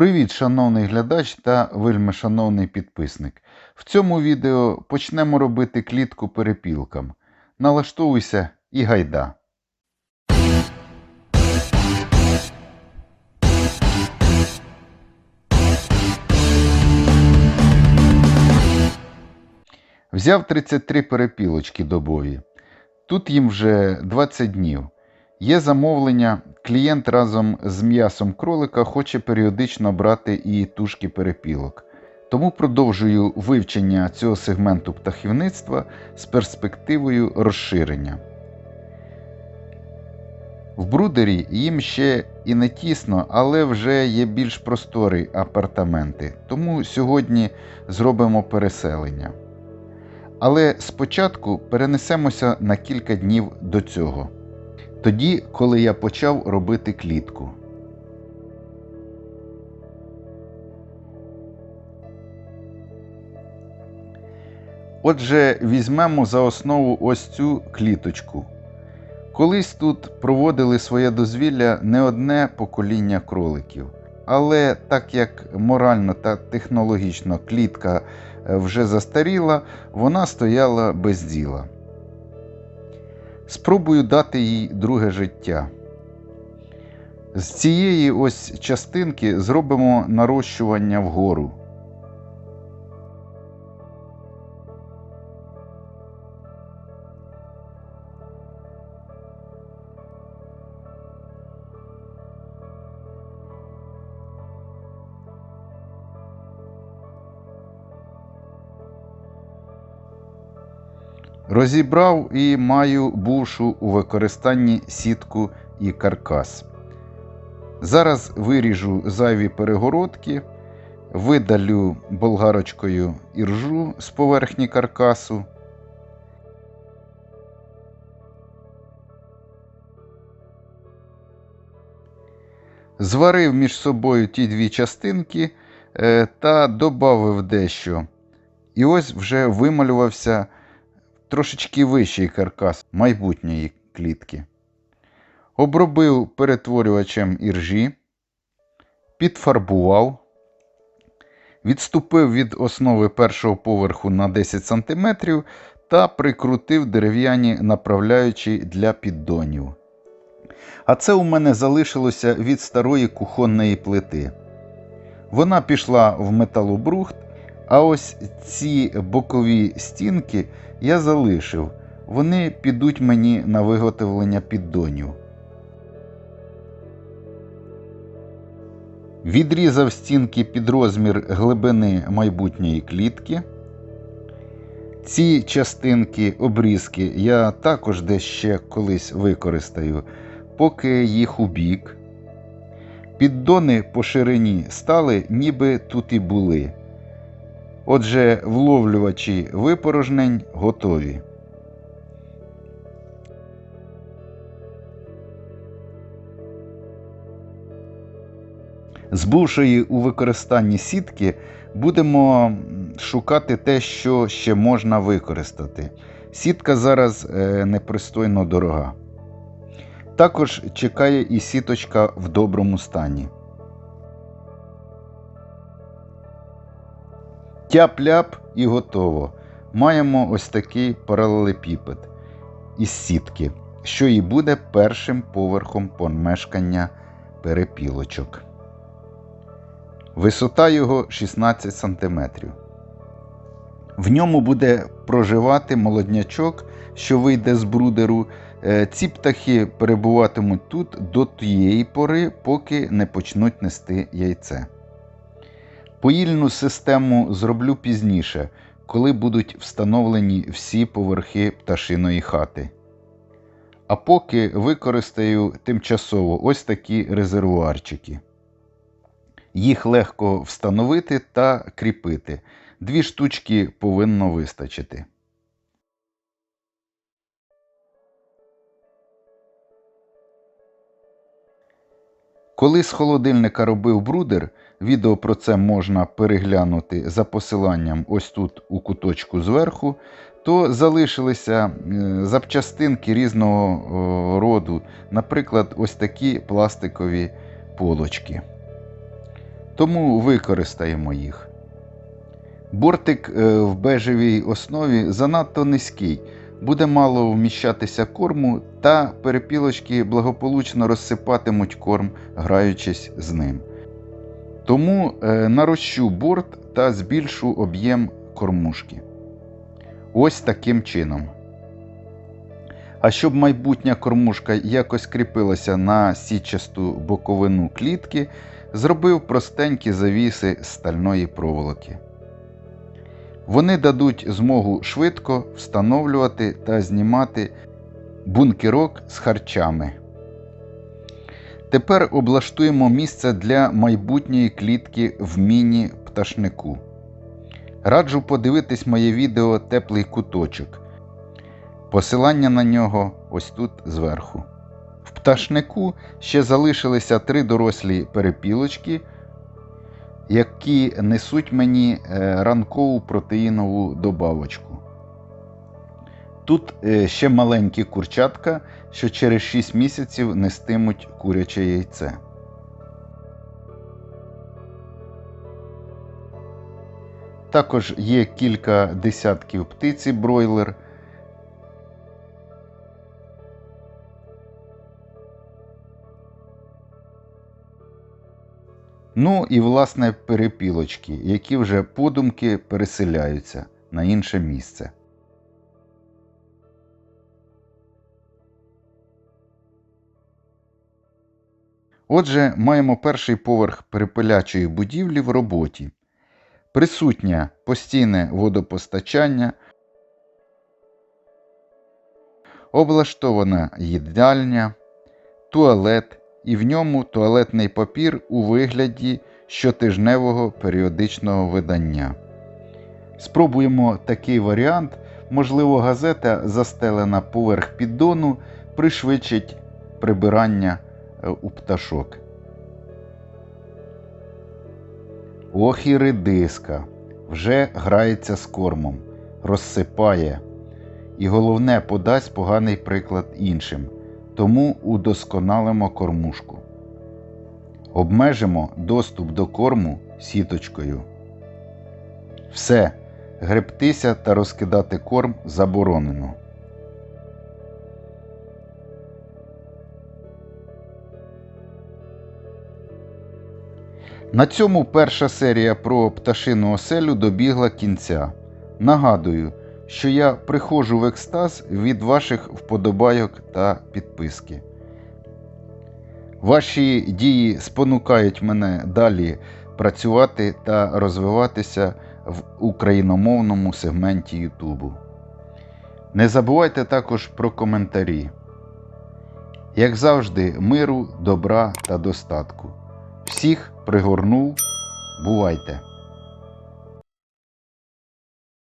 Привіт, шановний глядач та вельми шановний підписник. В цьому відео почнемо робити клітку перепілкам. Налаштовуйся і гайда. Взяв 33 перепілочки добові. Тут їм вже 20 днів. Є замовлення, клієнт разом з м'ясом кролика хоче періодично брати і тушки перепілок. Тому продовжую вивчення цього сегменту птахівництва з перспективою розширення. В брудері їм ще і не тісно, але вже є більш просторі апартаменти, тому сьогодні зробимо переселення. Але спочатку перенесемося на кілька днів до цього. Тоді, коли я почав робити клітку. Отже, візьмемо за основу ось цю кліточку. Колись тут проводили своє дозвілля не одне покоління кроликів. Але так як морально та технологічно клітка е, вже застаріла, вона стояла без діла. Спробую дати їй друге життя. З цієї ось частинки зробимо нарощування вгору. Розібрав і маю бувшу у використанні сітку і каркас. Зараз виріжу зайві перегородки, видалю болгарочкою іржу з поверхні каркасу. Зварив між собою ті дві частинки е, та додав дещо. І ось вже вималювався трошечки вищий каркас майбутньої клітки. Обробив перетворювачем іржі, підфарбував, відступив від основи першого поверху на 10 см та прикрутив дерев'яні направляючі для піддонів. А це у мене залишилося від старої кухонної плити. Вона пішла в металобрухт, а ось ці бокові стінки я залишив. Вони підуть мені на виготовлення піддонів. Відрізав стінки під розмір глибини майбутньої клітки. Ці частинки обрізки я також десь ще колись використаю, поки їх у бік. Піддони по ширині стали, ніби тут і були. Отже, вловлювачі випорожнень готові. Збувши у використанні сітки, будемо шукати те, що ще можна використати. Сітка зараз е, непристойно дорога. Також чекає і сіточка в доброму стані. Тяп-ляп і готово. Маємо ось такий паралелепіпед із сітки, що і буде першим поверхом помешкання перепілочок. Висота його 16 см. В ньому буде проживати молоднячок, що вийде з брудеру. Е, Ці птахи перебуватимуть тут до тієї пори, поки не почнуть нести яйце. Поїльну систему зроблю пізніше, коли будуть встановлені всі поверхи пташиної хати. А поки використаю тимчасово ось такі резервуарчики. Їх легко встановити та кріпити. Дві штучки повинно вистачити. Коли з холодильника робив брудер, відео про це можна переглянути за посиланням ось тут у куточку зверху, то залишилися е, запчастинки різного роду, наприклад, ось такі пластикові полочки. тому використаємо їх. Бортик е, в бежевій основі занадто низький, буде мало вміщатися корму, та перепілочки благополучно розсипатимуть корм, граючись з ним. Тому е, нарощу борт та збільшу об'єм кормушки. Ось таким чином. А щоб майбутня кормушка якось кріпилася на січасту боковину клітки, зробив простенькі завіси стальної проволоки. Вони дадуть змогу швидко встановлювати та знімати бункерок з харчами. Тепер облаштуємо місце для майбутньої клітки в міні-пташнику. Раджу подивитись моє відео Теплий куточок. Посилання на нього ось тут зверху. В пташнику ще залишилися три дорослі перепілочки, які несуть мені е, ранкову протеїнову добавочку. Тут е, ще маленькі курчатка, що через 6 місяців нестимуть куряче яйце. Також є кілька десятків птиці бройлер. Ну і власне перепілочки, які вже подумки переселяються на інше місце. Отже, маємо перший поверх перепилячої будівлі в роботі. Присутнє постійне водопостачання, облаштована їдальня, туалет і в ньому туалетний папір у вигляді щотижневого періодичного видання. Спробуємо такий варіант. Можливо, газета, застелена поверх піддону, пришвидшить прибирання е, у пташок. Ох і редиска. Вже грається з кормом, розсипає. І головне, подасть поганий приклад іншим. Тому удосконалимо кормушку. Обмежимо доступ до корму сіточкою. Все. Гребтися та розкидати корм заборонено. На цьому перша серія про пташину оселю добігла кінця. Нагадую, що я приходжу в екстаз від ваших вподобайок та підписки. Ваші дії спонукають мене далі працювати та розвиватися в україномовному сегменті Ютубу. Не забувайте також про коментарі. Як завжди, миру, добра та достатку. Всіх пригорнув. Бувайте!